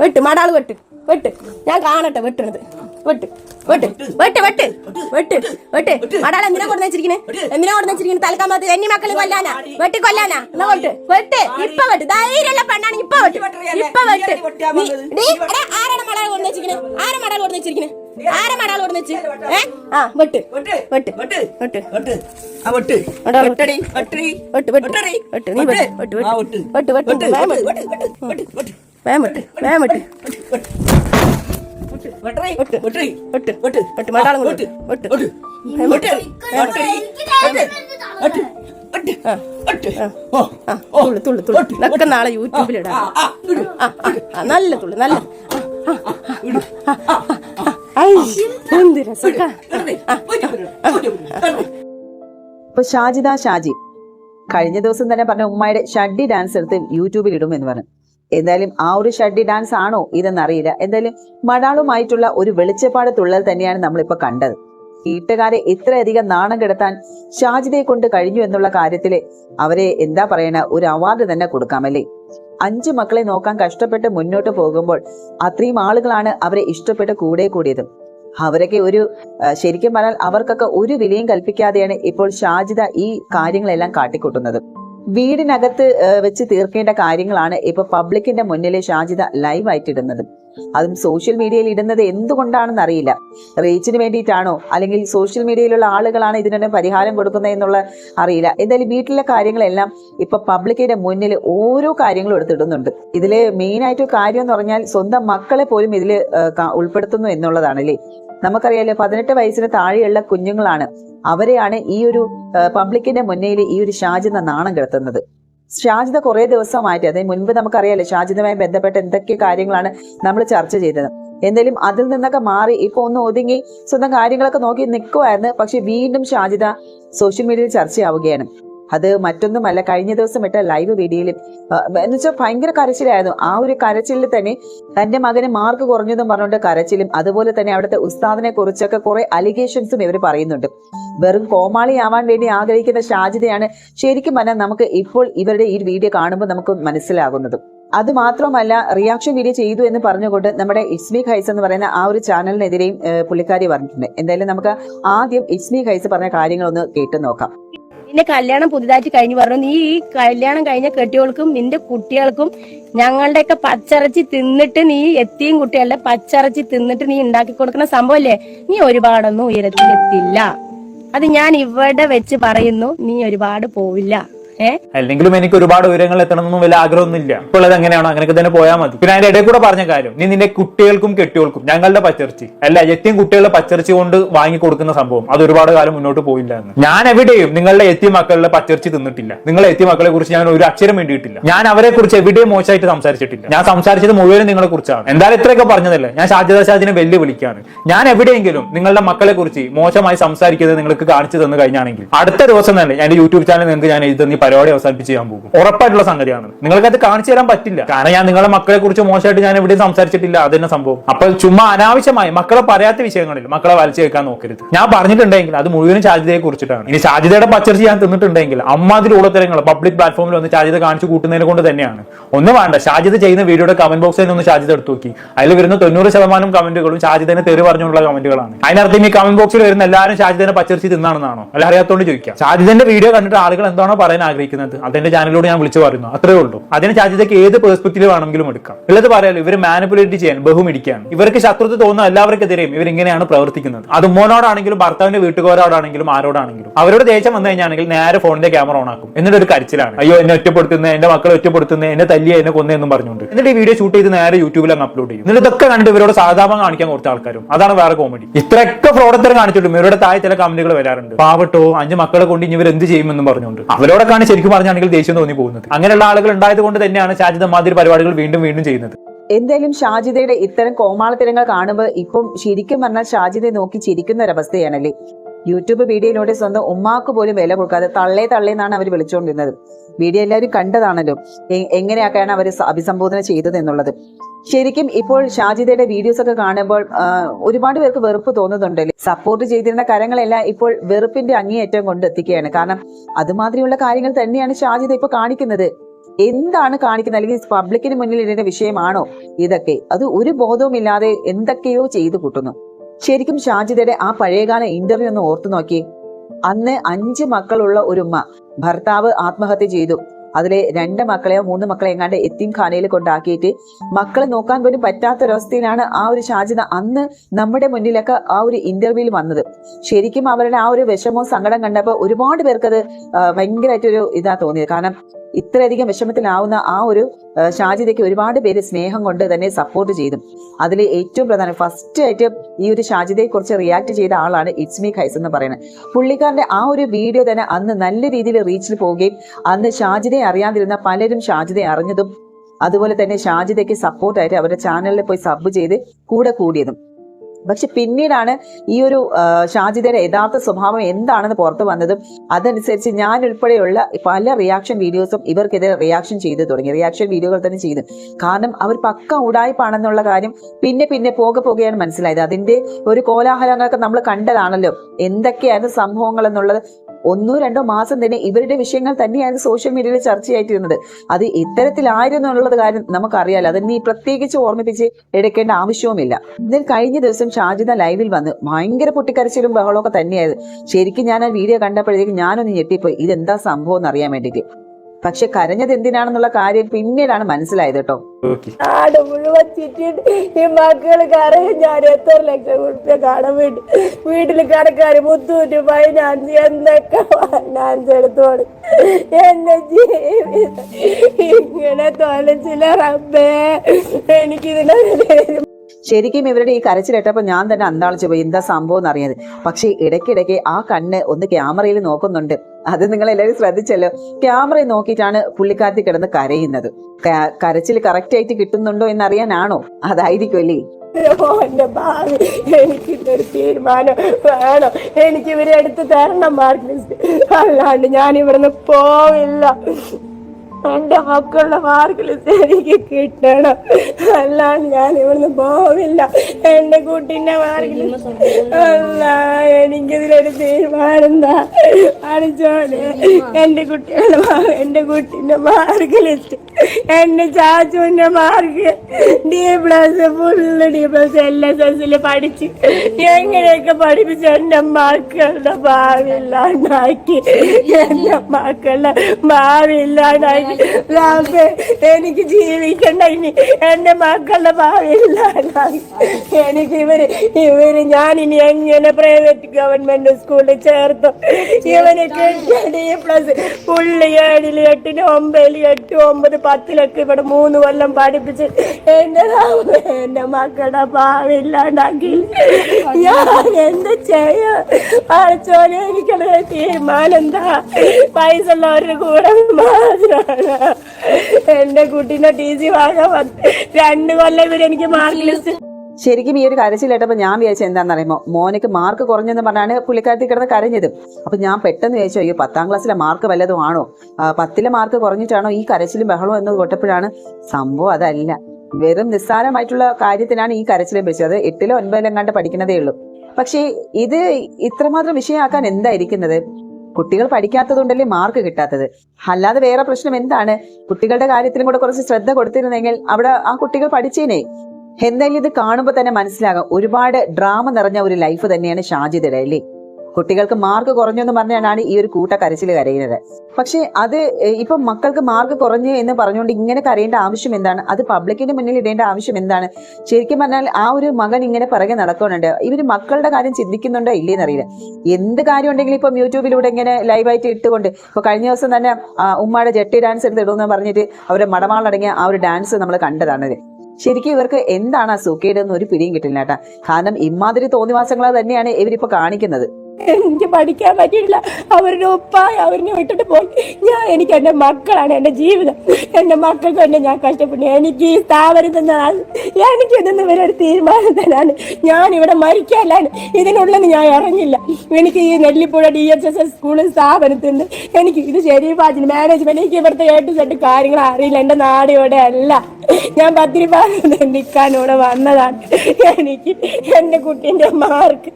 വെട്ട് മടാൾ വെട്ട് വെട്ട് ഞാൻ കാണട്ടെ വെട്ടണത് വെട്ട് വെട്ട് വെട്ട് വെട്ട് വെട്ട് വെട്ട് മടാൾ എന്തിനാ കൊടുന്ന വെച്ചിരിക്കണേ എന്തിനാ കൊടുന്ന വെച്ചിരിക്കുന്നത് തലക്കാൻ പാത്ത് എന്നെ മക്കൾ കൊല്ലാനാ വെട്ടി കൊല്ലാനാ എന്നാ വെട്ട് വെട്ട് ഇപ്പൊ വെട്ട് ധൈര്യമുള്ള പെണ്ണാണ് ഇപ്പൊ വെട്ട് ഇപ്പൊ വെട്ട് ആരാണ് മടാൾ കൊടുന്ന വെച്ചിരിക്കണേ ആരാ മടാൾ കൊടുന്ന വെച്ചിരിക്കണേ ആരാ മടാൾ കൊടുന്ന വെച്ച് ഏ ആ വെട്ട് വെട്ട് വെട്ട് വെട്ട് വെട്ട് വെട്ട് വെട്ട് വെട്ട് വെട്ട് വെട്ട് വെട്ട് വെട്ട് വെട്ട് വെട്ട് വെട്ട് വെട്ട് വെട്ട് വെട്ട് വെട്ട് വേഗം വെട്ട് തുള്ളു തുള്ളു തുള്ളു ഇതൊക്കെ നാളെ യൂട്യൂബിലിടാം നല്ല തുള്ളു നല്ല. എന്ത് രസക്കാ ഇപ്പൊ ഷാജിദ ഷാജി. കഴിഞ്ഞ ദിവസം തന്നെ പറഞ്ഞ ഉമ്മയുടെ ഷഡ്ഡി ഡാൻസ് എടുത്ത് യൂട്യൂബിൽ ഇടും എന്ന് പറഞ്ഞു. എന്തായാലും ആ ഒരു ഷഡ്ഡി ഡാൻസ് ആണോ ഇതെന്നറിയില്ല എന്തായാലും മടാളുമായിട്ടുള്ള ഒരു വെളിച്ചപ്പാട് തുള്ളൽ തന്നെയാണ് നമ്മളിപ്പോ കണ്ടത്. വീട്ടുകാരെ ഇത്രയധികം നാണം കെടുത്താൻ ഷാജിദയെ കൊണ്ട് കഴിഞ്ഞു എന്നുള്ള കാര്യത്തിൽ അവരെ എന്താ പറയണ ഒരു അവാർഡ് തന്നെ കൊടുക്കാമല്ലേ അഞ്ചു മക്കളെ നോക്കാൻ കഷ്ടപ്പെട്ട് മുന്നോട്ട് പോകുമ്പോൾ അത്രയും ആളുകളാണ് അവരെ ഇഷ്ടപ്പെട്ട് കൂടെ കൂടിയത്. അവരൊക്കെ ഒരു ശരിക്കും പറഞ്ഞാൽ അവർക്കൊക്കെ ഒരു വിലയും കൽപ്പിക്കാതെയാണ് ഇപ്പോൾ ഷാജിദ ഈ കാര്യങ്ങളെല്ലാം കാട്ടിക്കൂട്ടുന്നത്. വീടിനകത്ത് വെച്ച് തീർക്കേണ്ട കാര്യങ്ങളാണ് ഇപ്പൊ പബ്ലിക്കിന്റെ മുന്നിൽ ഷാജിദ ലൈവ് ആയിട്ട് ഇടുന്നത്. അതും സോഷ്യൽ മീഡിയയിൽ ഇടുന്നത് എന്തുകൊണ്ടാണെന്ന് അറിയില്ല. റീച്ചിന് വേണ്ടിയിട്ടാണോ? അല്ലെങ്കിൽ സോഷ്യൽ മീഡിയയിലുള്ള ആളുകളാണ് ഇതിനെ പരിഹാരം കൊടുക്കുന്നത് എന്നുള്ള അറിയില്ല. എന്തായാലും വീട്ടിലെ കാര്യങ്ങളെല്ലാം ഇപ്പൊ പബ്ലിക്കിന്റെ മുന്നിൽ ഓരോ കാര്യങ്ങളും എടുത്തിടുന്നുണ്ട്. ഇതിൽ മെയിൻ ആയിട്ട് കാര്യം എന്ന് പറഞ്ഞാൽ സ്വന്തം മക്കളെ പോലും ഇതിൽ ഉൾപ്പെടുത്തുന്നു എന്നുള്ളതാണ് അല്ലേ നമുക്കറിയാലോ പതിനെട്ട് വയസ്സിന് താഴെയുള്ള കുഞ്ഞുങ്ങളാണ്. അവരെയാണ് ഈ ഒരു പബ്ലിക്കിന്റെ മുന്നിൽ ഈ ഒരു ഷാജിദ നാണം കെടുത്തുന്നത്. ഷാജിദ കുറെ ദിവസമായിട്ട് അതായത് മുൻപ് നമുക്കറിയാലോ ഷാജിദുമായി ബന്ധപ്പെട്ട എന്തൊക്കെ കാര്യങ്ങളാണ് നമ്മൾ ചർച്ച ചെയ്തത്. എന്തായാലും അതിൽ നിന്നൊക്കെ മാറി ഇപ്പൊ ഒന്ന് ഒതുങ്ങി സ്വന്തം കാര്യങ്ങളൊക്കെ നോക്കി നിൽക്കുമായിരുന്നു പക്ഷെ വീണ്ടും ഷാജിദ സോഷ്യൽ മീഡിയയിൽ ചർച്ചയാവുകയാണ്. അത് മറ്റൊന്നുമല്ല കഴിഞ്ഞ ദിവസം ഇട്ട ലൈവ് വീഡിയോയിൽ എന്ന് വെച്ചാൽ ഭയങ്കര കരച്ചിലായിരുന്നു. ആ ഒരു കരച്ചിലിൽ തന്നെ തന്റെ മകന് മാർക്ക് കുറഞ്ഞതും പറഞ്ഞുകൊണ്ട് കരച്ചിലും അതുപോലെ തന്നെ അവിടുത്തെ ഉസ്താദിനെ കുറിച്ചൊക്കെ കുറെ അലിഗേഷൻസും ഇവർ പറയുന്നുണ്ട്. വെറും കോമാളിയാവാൻ വേണ്ടി ആഗ്രഹിക്കുന്ന ഷാജിതയാണ് ശരിക്കും പറഞ്ഞാൽ നമുക്ക് ഇപ്പോൾ ഇവരുടെ ഈ വീഡിയോ കാണുമ്പോൾ നമുക്ക് മനസ്സിലാകുന്നത്. അത് മാത്രമല്ല റിയാക്ഷൻ വീഡിയോ ചെയ്തു എന്ന് പറഞ്ഞുകൊണ്ട് നമ്മുടെ ഇസ്മി ഖൈസ് എന്ന് പറയുന്ന ആ ഒരു ചാനലിനെതിരെയും പുള്ളിക്കാരി പറഞ്ഞിട്ടുണ്ട്. എന്തായാലും നമുക്ക് ആദ്യം ഇസ്മി ഖൈസ് പറഞ്ഞ കാര്യങ്ങളൊന്ന് കേട്ടു നോക്കാം. നിന്റെ കല്യാണം പുതുതായിട്ട് കഴിഞ്ഞു പറഞ്ഞു. നീ ഈ കല്യാണം കഴിഞ്ഞ കെട്ടികൾക്കും നിന്റെ കുട്ടികൾക്കും ഞങ്ങളുടെയൊക്കെ പച്ചിറച്ചി തിന്നിട്ട് നീ എത്തിയും കുട്ടികളുടെ പച്ചിറച്ചി തിന്നിട്ട് നീ ഉണ്ടാക്കി കൊടുക്കുന്ന സംഭവല്ലേ നീ ഒരുപാടൊന്നും ഉയരത്തിലെത്തില്ല അത് ഞാൻ ഇവിടെ വെച്ച് പറയുന്നു. നീ ഒരുപാട് പോവില്ല. അല്ലെങ്കിലും എനിക്ക് ഒരുപാട് ഉയരങ്ങൾ എത്തണമെന്നൊന്നും വലിയ ആഗ്രഹമൊന്നുമില്ല. ഇപ്പോൾ അത് എങ്ങനെയാണോ അങ്ങനെയൊക്കെ തന്നെ പോയാൽ മതി. പിന്നെ അതിന്റെ ഇടയിൽ കൂടെ പറഞ്ഞ കാര്യം നീ നിന്റെ കുട്ടികൾക്കും കെട്ടികൾക്കും ഞങ്ങളുടെ പച്ചർച്ചി അല്ല എത്തിയും കുട്ടികളുടെ പച്ചർച്ചി കൊണ്ട് വാങ്ങി കൊടുക്കുന്ന സംഭവം അത് ഒരുപാട് കാലം മുന്നോട്ട് പോയില്ല എന്ന്. ഞാൻ എവിടെയും നിങ്ങളുടെ എത്തി മക്കളുടെ പച്ചർച്ചി തിന്നിട്ടില്ല. നിങ്ങളെ എത്തി മക്കളെ കുറിച്ച് ഞാൻ ഒരു അക്ഷരം വേണ്ടിയിട്ടില്ല. ഞാൻ അവരെ കുറിച്ച് എവിടെയും മോശമായിട്ട് സംസാരിച്ചിട്ടില്ല. ഞാൻ സംസാരിച്ചത് മുഴുവനും നിങ്ങളെ കുറിച്ചാണ്. എന്തായാലും ഇത്രയൊക്കെ പറഞ്ഞതല്ലേ? ഞാൻ ഷാജിദ ഷാജിനെ വെല്ലുവിളിക്കാണ് ഞാൻ എവിടെയെങ്കിലും നിങ്ങളുടെ മക്കളെ കുറിച്ച് മോശമായി സംസാരിക്കുന്നത് നിങ്ങൾക്ക് കാണിച്ചു തന്നു കഴിഞ്ഞാണെങ്കിൽ അടുത്ത ദിവസം തന്നെ എന്റെ യൂട്യൂബ് ചാനൽ നിങ്ങൾക്ക് ഞാൻ എഴുതി പരിപാടി അവസാനിപ്പിച്ച് ചെയ്യാൻ പോകും. ഉറപ്പായിട്ടുള്ള സംഗതിയാണ്. നിങ്ങൾക്ക് അത് കാണിച്ചു തരാൻ പറ്റില്ല. കാരണം ഞാൻ നിങ്ങളുടെ മക്കളെ കുറിച്ച് മോശമായിട്ട് ഞാൻ എവിടെയും സംസാരിച്ചിട്ടില്ല. അതന്നെ സംഭവം. അപ്പോൾ ചുമ്മാ അനാവശ്യമായി മക്കളെ പറയാത്ത വിഷയങ്ങളിൽ മക്കളെ വലിച്ചു കേൾക്കാൻ നോക്കരുത്. ഞാൻ പറഞ്ഞിട്ടുണ്ടെങ്കിൽ അത് മുഴുവനും ഷാജിദയെ കുറിച്ചിട്ടാണ്. ഇനി ഷാജിദയുടെ പച്ചർച്ചി ഞാൻ തിന്നിട്ടുണ്ടെങ്കിൽ അമ്മാതിരി ഉള്ളത്തരങ്ങൾ പബ്ലിക് പ്ലാറ്റ്ഫോമിൽ ഒന്ന് ഷാജിദ കാണിച്ചു കൂട്ടുന്നതിനെ കൊണ്ട് തന്നെയാണ്. ഒന്നും വേണ്ട ഷാജിദ് ചെയ്യുന്ന വീഡിയോയുടെ കമന്റ് ബോക്സിൽ നിന്ന് ഷാജിദ് എടുത്തു നോക്കി. അതിൽ വരുന്ന തൊണ്ണൂറ് ശതമാനം കമന്റുകളും ഷാജിദിനെ തെറി പറഞ്ഞുള്ള കമന്റുകളാണ്. അതിനർത്ഥം ഈ കമന്റ് ബോക്സിൽ വരുന്ന എല്ലാവരും ഷാജിദിനെ പച്ചർച്ചി തിന്നാണെന്നാണോ? അല്ല അറിയാത്തോണ്ട് ചോദിക്കാം. ഷാജിദിന്റെ വീഡിയോ കണ്ടിട്ട് ആളുകൾ എന്താണോ പറയാൻ ആഗ്രഹിക്കുന്നത്. അതെന്റെ ചാനലിലൂടെ ഞാൻ വിളിച്ചു പറയുന്നു. അത്രേ ഉള്ളൂ. അതിന് ചാജിതയ്ക്ക് ഏത് പെർസ്പെക്റ്റീവ് ആണെങ്കിലും എടുക്കാം. ഉള്ളത് പറയാലോ ഇവർ മാനിപ്പുലേറ്റ് ചെയ്യാൻ ബഹുമിടിക്കാണ് ഇവർക്ക് ശത്രുത തോന്നുന്ന എല്ലാവർക്കെതിരെയും ഇവർ ഇങ്ങനെയാണ് പ്രവർത്തിക്കുന്നത്. അത് ഉമ്മോനോടാണെങ്കിലും ഭർത്താവിന്റെ വീട്ടുകാരോടാണെങ്കിലും ആരോടാണെങ്കിലും. അവരോട് ദേഷ്യം വന്നു കഴിഞ്ഞാണെങ്കിൽ നേരെ ഫോണിന്റെ ക്യാമറ ഓൺ ആക്കും. എന്നിട്ട് ഒരു കരച്ചിലാണ്. അയ്യോ എന്നെ ഒറ്റപ്പെടുത്തുന്നത് എന്റെ മക്കളെ ഒറ്റപ്പെടുത്തുന്നത് എന്നെ തല്ലിയ എന്നെ കൊന്നെന്നും പറഞ്ഞുകൊണ്ട്. എന്നിട്ട് ഈ വീഡിയോ ഷൂട്ട് ചെയ്ത് നേരെ യൂട്യൂബിൽ അങ്ങ് അപ്ലോഡ് ചെയ്യും. എന്നിട്ട് ഇതൊക്കെ കണ്ടിട്ട് ഇവരോട് സാധാരണ കാണിക്കാൻ കുറച്ച് ആൾക്കാരും. അതാണ് വേറെ കോമഡി ഇത്രയൊക്കെ ഫ്രോഡത്തരം കാണിച്ചിട്ടും ഇവരുടെ താഴെ ചില കമന്റുകൾ വരാറുണ്ട്. പാവട്ടോ അഞ്ച് മക്കളെ കൊണ്ട് ഇനി ഇവർ എന്ത് ചെയ്യുമെന്നും പറഞ്ഞുകൊണ്ട്. അവരോടൊക്കെയാണ് ശരിക്കും പറഞ്ഞാണെങ്കിൽ ദേഷ്യം തോന്നി പോകുന്നത് അങ്ങനെയുള്ള ആളുകൾ ഉണ്ടായത് കൊണ്ട് തന്നെയാണ് ഷാജിദ മാതിരി പരിപാടികൾ വീണ്ടും വീണ്ടും ചെയ്യുന്നത്. എന്തായാലും ഷാജിദയുടെ ഇത്തരം കോമാളിത്തരങ്ങൾ കാണുമ്പോൾ ഇപ്പം ശരിക്കും പറഞ്ഞാൽ ഷാജിദയെ നോക്കി ചിരിക്കുന്ന ഒരവസ്ഥയാണല്ലേ യൂട്യൂബ് വീഡിയോയിലൂടെ സ്വന്തം ഉമ്മാക്ക് പോലും വില കൊടുക്കാതെ തള്ളേ എന്നാണ് അവർ വിളിച്ചുകൊണ്ടിരുന്നത് വീഡിയോ എല്ലാവരും കണ്ടതാണല്ലോ. എങ്ങനെയൊക്കെയാണ് അവർ അഭിസംബോധന ചെയ്തത് എന്നുള്ളത്. ശരിക്കും ഇപ്പോൾ ഷാജിദയുടെ വീഡിയോസ് ഒക്കെ കാണുമ്പോൾ ഒരുപാട് പേർക്ക് വെറുപ്പ് തോന്നുന്നുണ്ടല്ലേ? സപ്പോർട്ട് ചെയ്തിരുന്ന കരങ്ങളെല്ലാം ഇപ്പോൾ വെറുപ്പിന്റെ അങ്ങേയറ്റം കൊണ്ട് എത്തിക്കുകയാണ്. കാരണം അതുമാതിരിയുള്ള കാര്യങ്ങൾ തന്നെയാണ് ഷാജിദ ഇപ്പൊ കാണിക്കുന്നത്. എന്താണ് കാണിക്കുന്നത്? അല്ലെങ്കിൽ പബ്ലിക്കിന് മുന്നിൽ ഇടേണ്ട വിഷയമാണോ ഇതൊക്കെ? അത് ഒരു ബോധവുമില്ലാതെ എന്തൊക്കെയോ ചെയ്തു കൂട്ടുന്നു. ശരിക്കും ഷാജിദയുടെ ആ പഴയകാല ഇന്റർവ്യൂ ഒന്ന് ഓർത്തു നോക്കി അന്ന് അഞ്ച് മക്കളുള്ള ഒരു ഉമ്മ ഭർത്താവ് ആത്മഹത്യ ചെയ്തു. അതിലെ രണ്ട് മക്കളെയോ മൂന്ന് മക്കളെ എങ്ങാണ്ട് എത്തിയും ഖാനയിൽ കൊണ്ടാക്കിയിട്ട് മക്കളെ നോക്കാൻ പോലും പറ്റാത്തൊരവസ്ഥയിലാണ് ആ ഒരു ഷാജിദ അന്ന് നമ്മുടെ മുന്നിലൊക്കെ ആ ഒരു ഇന്റർവ്യൂവിൽ വന്നത്. ശരിക്കും അവരുടെ ആ ഒരു വിഷമവും സങ്കടം കണ്ടപ്പോൾ ഒരുപാട് പേർക്കത് ഭയങ്കരമായിട്ടൊരു ഇതാ തോന്നിയത്. കാരണം ഇത്രയധികം വിഷമത്തിലാവുന്ന ആ ഒരു ഷാജിതയ്ക്ക് ഒരുപാട് പേര് സ്നേഹം കൊണ്ട് തന്നെ സപ്പോർട്ട് ചെയ്തു. അതിൽ ഏറ്റവും പ്രധാനം ഫസ്റ്റ് ആയിട്ട് ഈ ഒരു ഷാജിദയെ കുറിച്ച് റിയാക്ട് ചെയ്ത ആളാണ് ഇറ്റ്സ് മീ ഖൈസ് എന്ന് പറയുന്നത്. പുള്ളിക്കാരന്റെ ആ ഒരു വീഡിയോ തന്നെ അന്ന് നല്ല രീതിയിൽ റീച്ചിൽ പോവുകയും അന്ന് ഷാജിദയെ അറിയാതിരുന്ന പലരും ഷാജിദയെ അറിഞ്ഞതും അതുപോലെ തന്നെ ഷാജിദയ്ക്ക് സപ്പോർട്ടായിട്ട് അവരുടെ ചാനലിൽ പോയി സബ് ചെയ്ത് കൂടെ കൂടിയതും. പക്ഷെ പിന്നീടാണ് ഈ ഒരു ഷാജിദയുടെ യഥാർത്ഥ സ്വഭാവം എന്താണെന്ന് പുറത്തു വന്നതും അതനുസരിച്ച് ഞാൻ ഉൾപ്പെടെയുള്ള പല റിയാക്ഷൻ വീഡിയോസും ഇവർക്കെതിരെ റിയാക്ഷൻ ചെയ്ത് തുടങ്ങി. റിയാക്ഷൻ വീഡിയോകൾ തന്നെ ചെയ്തു. കാരണം അവർ പക്ക ഉടായ്പാണെന്നുള്ള കാര്യം പിന്നെ പിന്നെ പോകെ പോകെയാണ് മനസ്സിലായത്. അതിന്റെ ഒരു കോലാഹലങ്ങളൊക്കെ നമ്മൾ കണ്ടതാണല്ലോ. എന്തൊക്കെയായിരുന്നു സംഭവങ്ങൾ എന്നുള്ളത് ഒന്നോ രണ്ടോ മാസം തന്നെ ഇവരുടെ വിഷയങ്ങൾ തന്നെയാണ് സോഷ്യൽ മീഡിയയിൽ ചർച്ചയായിട്ടിരുന്നത്. അത് ഇത്തരത്തിലായിരുന്നു എന്നുള്ളത് കാര്യം നമുക്കറിയാലോ. അത് നീ പ്രത്യേകിച്ച് ഓർമ്മിപ്പിച്ച് എടുക്കേണ്ട ആവശ്യവുമില്ല. ഇതിൽ കഴിഞ്ഞ ദിവസം ഷാജിദ ലൈവിൽ വന്ന് ഭയങ്കര പൊട്ടിക്കരച്ചിലും ബഹളമൊക്കെ തന്നെയായിരുന്നു. ശരിക്കും ഞാൻ ആ വീഡിയോ കണ്ടപ്പോഴത്തേക്കും ഞാനൊന്ന് ഞെട്ടിപ്പോയി. ഇതെന്താ സംഭവം എന്ന് അറിയാൻ വേണ്ടിയിട്ട്. പക്ഷെ കരഞ്ഞത് എന്തിനാണെന്നുള്ള കാര്യം പിന്നീടാണ് മനസ്സിലായത് കേട്ടോ. നാട് മുഴുവൻ ചുറ്റിട്ട് ഈ മക്കൾ കരയും. ഞാൻ എത്ര ലക്ഷം ഉറുപ്പ്യ കടം വീട്ട് വീട്ടിൽ കടക്കാര് മുത്തൂറ്റ് ഞാൻ എന്തൊക്കെ ഫൈനാൻസ് എടുത്തോട് എന്നെ ഇങ്ങനെ തൊലച്ചില്ല റബ്ബേ. എനിക്കിതിനൊരു ശരിക്കും ഇവരുടെ ഈ കരച്ചിലിട്ടപ്പോൾ ഞാൻ തന്നെ അന്താളിച്ചു പോയി എന്താ സംഭവം എന്നറിയത് പക്ഷേ ഇടയ്ക്കിടയ്ക്ക് ആ കണ്ണ് ഒന്ന് ക്യാമറയിൽ നോക്കുന്നുണ്ട്. അത് നിങ്ങൾ എല്ലാവരും ശ്രദ്ധിച്ചല്ലോ. ക്യാമറയിൽ നോക്കിയിട്ടാണ് പുള്ളിക്കാരത്തി കിടന്ന് കരയുന്നത്. കരച്ചിൽ കറക്റ്റ് ആയിട്ട് കിട്ടുന്നുണ്ടോ എന്നറിയാനാണോ? അതായിരിക്കുമല്ലേ? ഭാവി എനിക്കിന്നൊരു തീരുമാനം വേണം. എനിക്ക് ഇവരെ അടുത്ത് തരണം മാർക്ക് അല്ലാണ്ട് ഞാൻ ഇവിടുന്ന് പോവില്ല. എന്റെ മക്കളുടെ മാർക്ക് ലിസ്റ്റ് എനിക്ക് കിട്ടണം. അല്ലാണ്ട് ഞാൻ ഇവിടുന്ന് പോവില്ല. മാർക്ക് ലിസ്റ്റ് അല്ല എനിക്കിതിലൊരു തീരുമാനം എന്താ അടിച്ചോനെ എന്റെ കുട്ടികളുടെ എന്റെ കുട്ടീന്റെ എന്റെ ചാച്ചുവിന്റെ mark D plus full D plus L S എസിൽ പഠിച്ച്. എങ്ങനെയൊക്കെ പഠിപ്പിച്ച്? എന്റെ മക്കളുടെ ഭാവി ഇല്ലാണ്ടാക്കി എന്റെ മക്കളുടെ ഭാവി ഇല്ലാണ്ടാക്കി ലാഭേ എനിക്ക് ജീവിക്കണ്ട ഇനി. എന്റെ മക്കളുടെ ഭാവി ഇല്ലാണ്ടാക്കി എനിക്ക് ഇവർ ഇവർ ഞാൻ ഇനി എങ്ങനെ പ്രൈവറ്റ് ഗവൺമെന്റ് സ്കൂളിൽ ചേർത്തു? ഇവന് ഡി പ്ലസ് ഫുള്ള് ഏഴിൽ എട്ടിന് ഒമ്പതിൽ എട്ട് ഒമ്പത് പത്തിലൊക്കെ ഇവിടെ മൂന്ന് കൊല്ലം പഠിപ്പിച്ച് എന്റെ എന്റെ മക്കളുടെ പാവില്ലാണ്ടാക്കി. ഞാൻ എന്ത് ചെയ്യാ? അടച്ചോനെ എനിക്കുള്ള തീരുമാനം എന്താ? പൈസ ഉള്ളവരുടെ കൂടെ മാത്രമാണ്. എന്റെ കുട്ടീനെ ടി സി വാങ്ങാൻ രണ്ട് കൊല്ലം ഇവരെനിക്ക് മാർക്ക് ലിസ്റ്റ് ശരിക്കും ഈ ഒരു കരച്ചിലേട്ടപ്പോൾ ഞാൻ വിചാരിച്ചത് എന്താണെന്നറിയുമോ? മോനക്ക് മാർക്ക് കുറഞ്ഞെന്ന് പറഞ്ഞാണ് പുള്ളിക്കാരത്തിൽ കിടന്ന് കരഞ്ഞത്. അപ്പോൾ ഞാൻ പെട്ടെന്ന് വിചാരിച്ചു അയ്യോ പത്താം ക്ലാസ്സിലെ മാർക്ക് വല്ലതും ആണോ? പത്തിലെ മാർക്ക് കുറഞ്ഞിട്ടാണോ ഈ കരച്ചിലും ബഹളവും എന്ന് കൊട്ടപ്പോഴാണ് സംഭവം അതല്ല. വെറും നിസ്സാരമായിട്ടുള്ള കാര്യത്തിനാണ് ഈ കരച്ചിലും വെച്ചത് എട്ടിലോ ഒൻപതിലോ കണ്ട് പഠിക്കുന്നതേ ഉള്ളൂ. പക്ഷേ ഇത് ഇത്രമാത്രം വിഷയമാക്കാൻ എന്തായിരിക്കുന്നത്? കുട്ടികൾ പഠിക്കാത്തതുകൊണ്ടല്ലേ മാർക്ക് കിട്ടാത്തത്? അല്ലാതെ വേറെ പ്രശ്നം എന്താണ്? കുട്ടികളുടെ കാര്യത്തിലും കൂടെ കുറച്ച് ശ്രദ്ധ കൊടുത്തിരുന്നെങ്കിൽ അവിടെ ആ കുട്ടികൾ പഠിച്ചേനെ. എന്തായാലും ഇത് കാണുമ്പോൾ തന്നെ മനസ്സിലാകാം. ഒരുപാട് ഡ്രാമ നിറഞ്ഞ ഒരു ലൈഫ് തന്നെയാണ് ഷാജിദയുടെ അല്ലേ? കുട്ടികൾക്ക് മാർക്ക് കുറഞ്ഞു എന്ന് പറഞ്ഞാണ് ഈ ഒരു കൂട്ട കരച്ചിൽ കരയുന്നത്. പക്ഷേ അത് ഇപ്പം മക്കൾക്ക് മാർക്ക് കുറഞ്ഞു എന്ന് പറഞ്ഞുകൊണ്ട് ഇങ്ങനെ കരയേണ്ട ആവശ്യം എന്താണ്? അത് പബ്ലിക്കിന്റെ മുന്നിൽ ഇടേണ്ട ആവശ്യം എന്താണ്? ശരിക്കും പറഞ്ഞാൽ ആ ഒരു മകൻ ഇങ്ങനെ പിറകെ നടക്കുന്നുണ്ട്. ഇവർ മക്കളുടെ കാര്യം ചിന്തിക്കുന്നുണ്ടോ ഇല്ലേന്ന് അറിയില്ല. എന്ത് കാര്യം ഉണ്ടെങ്കിലും ഇപ്പം യൂട്യൂബിലൂടെ ഇങ്ങനെ ലൈവായിട്ട് ഇട്ടുകൊണ്ട് ഇപ്പൊ കഴിഞ്ഞ ദിവസം തന്നെ ഉമ്മയുടെ ജെട്ടി ഡാൻസ് എടുത്ത് ഇടുമെന്ന് പറഞ്ഞിട്ട് അവരുടെ മടമാളടങ്ങിയ ആ ഒരു ഡാൻസ് നമ്മൾ കണ്ടതാണ് ശരിക്കും ഇവർക്ക് എന്താണ് ആ സൂക്കേടെന്ന് ഒരു പിടിയും കിട്ടില്ല കേട്ടാ. കാരണം ഇമാതിരി തോന്നിവാസങ്ങൾ തന്നെയാണ് ഇവരിപ്പോ കാണിക്കുന്നത്. എനിക്ക് പഠിക്കാൻ പറ്റിയില്ല അവരുടെ ഉപ്പായ അവരിനെ വിട്ടിട്ട് പോയി. ഞാൻ എനിക്ക് എന്റെ മക്കളാണ് എന്റെ ജീവിതം. എന്റെ മക്കൾക്ക് തന്നെ ഞാൻ കഷ്ടപ്പെട്ടു. എനിക്ക് ഈ സ്ഥാപനത്തിൽ എനിക്ക് ഇതെന്ന് ഇവരൊരു തീരുമാനം തന്നെയാണ് ഞാൻ ഇവിടെ മരിക്കാനാണ്. ഇതിനുള്ളത് ഞാൻ ഇറങ്ങില്ല എനിക്ക് ഈ Nellippuzha D H S S school സ്ഥാപനത്തിൽ എനിക്ക് ഇത് ശരീരപാചന മാനേജ്മെന്റ് എനിക്ക് ഇവിടുത്തെ എ ടു കാര്യങ്ങൾ അറിയില്ല. എന്റെ നാട് ഇവിടെ അല്ല. ഞാൻ പത്തിരിപ്പാലത്ത് നിൽക്കാൻ ഇവിടെ വന്നതാണ്. എനിക്ക് എന്റെ കുട്ടീന്റെ മാർക്ക്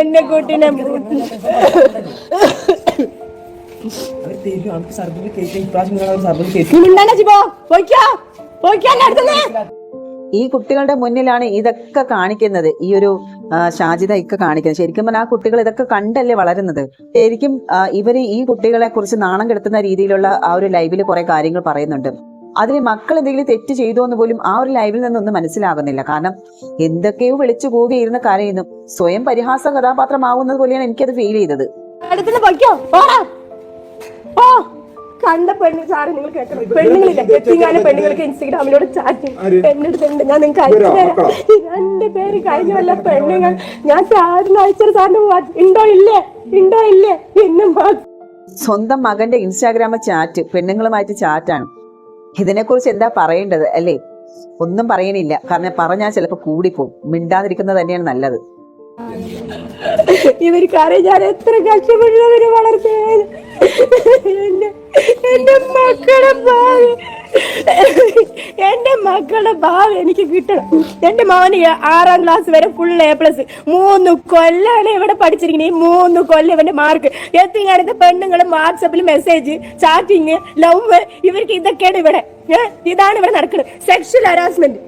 എന്റെ കുട്ടീനെ ഈ കുട്ടികളുടെ മുന്നിലാണ് ഇതൊക്കെ കാണിക്കുന്നത്. ഈ ഒരു ഷാജിത ഒക്കെ കാണിക്കുന്നത്. ശരിക്കും പറഞ്ഞാൽ ആ കുട്ടികൾ ഇതൊക്കെ കണ്ടല്ലേ വളരുന്നത്. ശരിക്കും ഇവർ ഈ കുട്ടികളെ കുറിച്ച് നാണം കെടുത്തുന്ന രീതിയിലുള്ള ആ ഒരു ലൈവിൽ കുറെ കാര്യങ്ങൾ പറയുന്നുണ്ട്. അതിൽ മക്കൾ എന്തെങ്കിലും തെറ്റ് ചെയ്തു എന്ന് പോലും ആ ഒരു ലൈവിൽ നിന്നൊന്നും മനസ്സിലാകുന്നില്ല. കാരണം എന്തൊക്കെയോ വിളിച്ചു പോവുക ഇരുന്ന് കരയുന്നു. സ്വയം പരിഹാസ കഥാപാത്രമാവുന്നത് പോലെയാണ് എനിക്കത് ഫീൽ ചെയ്തത്. കണ്ട പെണ്ണ് സാറ് നിങ്ങൾ കേട്ടോ പെണ്ണുങ്ങളില്ല? എത്തിങ്ങാനും പെണ്ണുങ്ങൾക്ക് ഇൻസ്റ്റഗ്രാമിലൂടെ ചാറ്റ് എന്റെ ഞാൻ നിങ്ങൾക്ക് അയച്ചു തരാം. രണ്ട് പേര് കഴിഞ്ഞ വല്ല പെണ്ണുങ്ങൾ. ഞാൻ സാറിന് അയച്ചത് സാറിന് ഉണ്ടോ ഇല്ലേ? ഉണ്ടോ ഇല്ലേ? എന്നും സ്വന്തം മകന്റെ ഇൻസ്റ്റാഗ്രാമ ചാറ്റ് പെണ്ണുങ്ങളുമായിട്ട് ചാറ്റാണ് ഇതിനെക്കുറിച്ച് എന്താ പറയേണ്ടത്? അല്ലേ? ഒന്നും പറയണില്ല. കാരണം പറഞ്ഞാൽ ചിലപ്പോൾ കൂടിപ്പോവും. മിണ്ടാതിരിക്കുന്നത് തന്നെയാണ് നല്ലത്. ഇവർക്കറിയാം ഞാൻ എത്ര കഷ്ടപ്പെട്ടവര് വളർത്തേ എന്റെ മക്കളെ ഭാവി. എന്റെ മക്കളുടെ ഭാവി എനിക്ക് കിട്ടണം. എന്റെ മോന് ആറാം ക്ലാസ് വരെ ഫുൾ എ പ്ലസ് മൂന്ന് കൊല്ലാണ് ഇവിടെ പഠിച്ചിരിക്കുന്നത്. ഈ മൂന്ന് കൊല്ലം ഇവന്റെ മാർക്ക് എത്തിയാണിത് പെണ്ണുങ്ങളും വാട്സപ്പിൽ മെസ്സേജ് ചാറ്റിങ് ലവ് ഇവർക്ക് ഇതൊക്കെയാണ് ഇവിടെ? ഇതാണ് ഇവിടെ നടക്കുന്നത്. സെക്ഷൽ ഹരാസ്മെന്റ്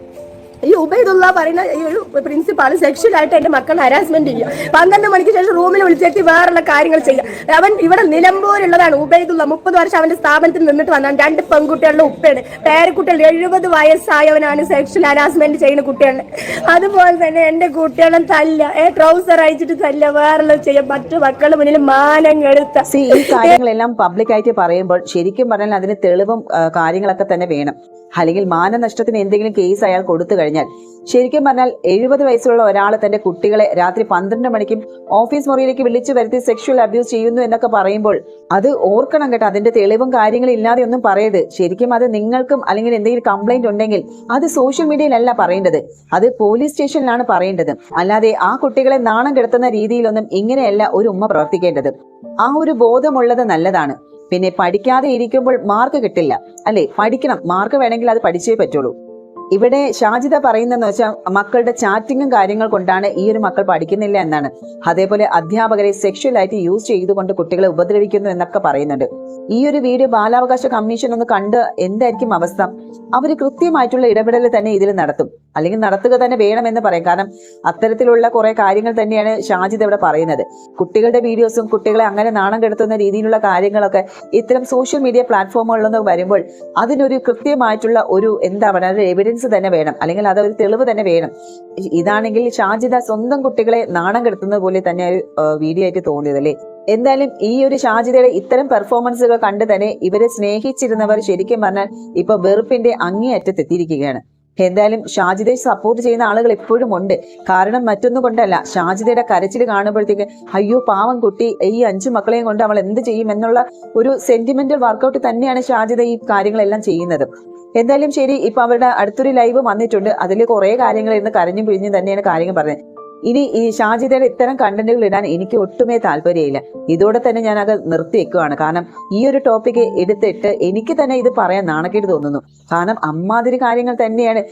ഈ ഉബൈദുള്ള പറയുന്ന ഈ ഒരു പ്രിൻസിപ്പാൾ സെക്ഷലായിട്ട് എന്റെ മക്കളെ ഹരാസ്മെന്റ് ചെയ്യുക. പന്ത്രണ്ട് മണിക്ക് ശേഷം റൂമിൽ വിളിച്ചെത്തി വേറുള്ള കാര്യങ്ങൾ ചെയ്യുക. അവൻ ഇവിടെ നിലമ്പൂരുള്ളതാണ്. ഉബൈദുള്ള മുപ്പത് വർഷം അവന്റെ സ്ഥാപനത്തിൽ നിന്നിട്ട് വന്നാണ് രണ്ട് പെൺകുട്ടികളുടെ ഉപ്പയാണ്. പേരക്കുട്ടികൾ എഴുപത് വയസ്സായവനാണ് സെക്ഷൽ ഹരാസ്മെന്റ് ചെയ്യുന്ന കുട്ടികളെ അതുപോലെ തന്നെ എന്റെ കുട്ടികളെ തല്ല. ഏ ട്രൗസർ അയച്ചിട്ട് തല്ല. വേറെ ചെയ്യാം. മറ്റു മക്കളുടെ മുന്നിൽ മാനം കെടുത്ത. ഈ കാര്യങ്ങളെല്ലാം പബ്ലിക്കായിട്ട് പറയുമ്പോൾ ശരിക്കും പറഞ്ഞാൽ അതിന് തെളിവും കാര്യങ്ങളൊക്കെ തന്നെ വേണം. അല്ലെങ്കിൽ മാനനഷ്ടത്തിന് എന്തെങ്കിലും കേസ് അയാൾ കൊടുത്തു കഴിഞ്ഞാൽ. ശരിക്കും പറഞ്ഞാൽ എഴുപത് വയസ്സുള്ള ഒരാൾ തന്റെ കുട്ടികളെ രാത്രി പന്ത്രണ്ട് മണിക്കും ഓഫീസ് മുറിയിലേക്ക് വിളിച്ചു വരുത്തി സെക്ഷൽ അബ്യൂസ് ചെയ്യുന്നു എന്നൊക്കെ പറയുമ്പോൾ അത് ഓർക്കണം കേട്ടോ. അതിന്റെ തെളിവും കാര്യങ്ങളും ഇല്ലാതെ ഒന്നും പറയരുത്. ശരിക്കും അത് നിങ്ങൾക്കും അല്ലെങ്കിൽ എന്തെങ്കിലും കംപ്ലൈന്റ് ഉണ്ടെങ്കിൽ അത് സോഷ്യൽ മീഡിയയിലല്ല പറയേണ്ടത്. അത് പോലീസ് സ്റ്റേഷനിലാണ് പറയേണ്ടത്. അല്ലാതെ ആ കുട്ടികളെ നാണം കെടുത്തുന്ന രീതിയിലൊന്നും ഇങ്ങനെയല്ല ഒരു ഉമ്മ പ്രവർത്തിക്കേണ്ടത്. ആ ഒരു ബോധമുള്ളത് നല്ലതാണ്. പിന്നെ പഠിക്കാതെ ഇരിക്കുമ്പോൾ മാർക്ക് കിട്ടില്ല. അല്ലെ? പഠിക്കണം. മാർക്ക് വേണമെങ്കിൽ അത് പഠിച്ചേ പറ്റുള്ളൂ. ഇവിടെ ഷാജിത പറയുന്നതെന്ന് വെച്ചാൽ മക്കളുടെ ചാറ്റിങ്ങും കാര്യങ്ങൾ കൊണ്ടാണ് ഈ ഒരു മക്കൾ പഠിക്കുന്നില്ല എന്നാണ്. അതേപോലെ അധ്യാപകരെ സെക്ഷൽ ആയിട്ട് യൂസ് ചെയ്തുകൊണ്ട് കുട്ടികളെ ഉപദ്രവിക്കുന്നു എന്നൊക്കെ പറയുന്നുണ്ട്. ഈ ഒരു വീഡിയോ ബാലാവകാശ കമ്മീഷൻ ഒന്ന് കണ്ട് എന്തായിരിക്കും അവസ്ഥ? അവർ കൃത്യമായിട്ടുള്ള ഇടപെടൽ തന്നെ ഇതിൽ നടത്തും. അല്ലെങ്കിൽ നടത്തുക തന്നെ വേണമെന്ന് പറയും. കാരണം അത്തരത്തിലുള്ള കുറെ കാര്യങ്ങൾ തന്നെയാണ് ഷാജിദ് ഇവിടെ പറയുന്നത്. കുട്ടികളുടെ വീഡിയോസും കുട്ടികളെ അങ്ങനെ നാണം കെടുത്തുന്ന രീതിയിലുള്ള കാര്യങ്ങളൊക്കെ ഇത്തരം സോഷ്യൽ മീഡിയ പ്ലാറ്റ്ഫോമുകളിലൊന്ന് വരുമ്പോൾ അതിനൊരു കൃത്യമായിട്ടുള്ള ഒരു എന്താ പറയുക എവിഡൻസ് തന്നെ വേണം. അല്ലെങ്കിൽ അതൊരു തെളിവ് തന്നെ വേണം. ഇതാണെങ്കിൽ ഷാജിദ സ്വന്തം കുട്ടികളെ നാണം കെടുത്തുന്നത് പോലെ തന്നെ ഒരു വീഡിയോ ആയിട്ട് തോന്നിയത് അല്ലേ? എന്തായാലും ഈ ഒരു ഷാജിദയുടെ ഇത്തരം പെർഫോമൻസുകൾ കണ്ട് തന്നെ ഇവരെ സ്നേഹിച്ചിരുന്നവർ ശരിക്കും പറഞ്ഞാൽ ഇപ്പൊ വെറുപ്പിന്റെ അങ്ങേയറ്റത്തെത്തിയിരിക്കുകയാണ്. എന്തായാലും ഷാജിദയെ സപ്പോർട്ട് ചെയ്യുന്ന ആളുകൾ ഇപ്പോഴും ഉണ്ട്. കാരണം മറ്റൊന്നും കൊണ്ടല്ല. ഷാജിദയുടെ കരച്ചിൽ കാണുമ്പോഴത്തേക്ക് അയ്യോ പാവം കുട്ടി. ഈ അഞ്ചു മക്കളെയും കൊണ്ട് അവൾ എന്ത് ചെയ്യും? എന്നുള്ള ഒരു സെന്റിമെന്റൽ വർക്കൗട്ട് തന്നെയാണ് ഷാജിദ ഈ കാര്യങ്ങളെല്ലാം ചെയ്യുന്നത്. എന്തായാലും ശരി ഇപ്പൊ അവരുടെ അടുത്തൊരു ലൈവ് വന്നിട്ടുണ്ട്. അതിൽ കുറെ കാര്യങ്ങൾ ഇന്ന് കരഞ്ഞു പിഴിഞ്ഞും തന്നെയാണ് കാര്യങ്ങൾ പറഞ്ഞത്. ഇനി ഈ ഷാജിദയുടെ ഇത്തരം കണ്ടന്റുകൾ ഇടാൻ എനിക്ക് ഒട്ടുമേ താല്പര്യമില്ല. ഇതോടെ തന്നെ ഞാൻ അത് നിർത്തി വെക്കുവാണ് കാരണം ഈ ഒരു ടോപ്പിക് എടുത്തിട്ട് എനിക്ക് തന്നെ ഇത് പറയാൻ നാണക്കേട് തോന്നുന്നു. കാരണം അമ്മാതിരി കാര്യങ്ങൾ തന്നെയാണ്.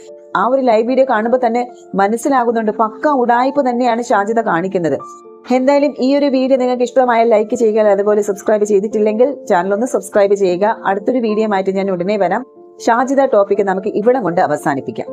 ആ ഒരു ലൈവ് വീഡിയോ കാണുമ്പോൾ തന്നെ മനസ്സിലാകുന്നുണ്ട്. പക്ക ഉടായ്പ തന്നെയാണ് ഷാജിദ കാണിക്കുന്നത്. എന്തായാലും ഈ ഒരു വീഡിയോ നിങ്ങൾക്ക് ഇഷ്ടമായ ലൈക്ക് ചെയ്യുക അതുപോലെ സബ്സ്ക്രൈബ് ചെയ്തിട്ടില്ലെങ്കിൽ ചാനൽ ഒന്ന് സബ്സ്ക്രൈബ് ചെയ്യുക. അടുത്തൊരു വീഡിയോ ആയിട്ട് ഞാൻ ഉടനെ വരാം. ഷാജിദ ടോപ്പിക്ക് നമുക്ക് ഇവിടെ കൊണ്ട് അവസാനിപ്പിക്കാം.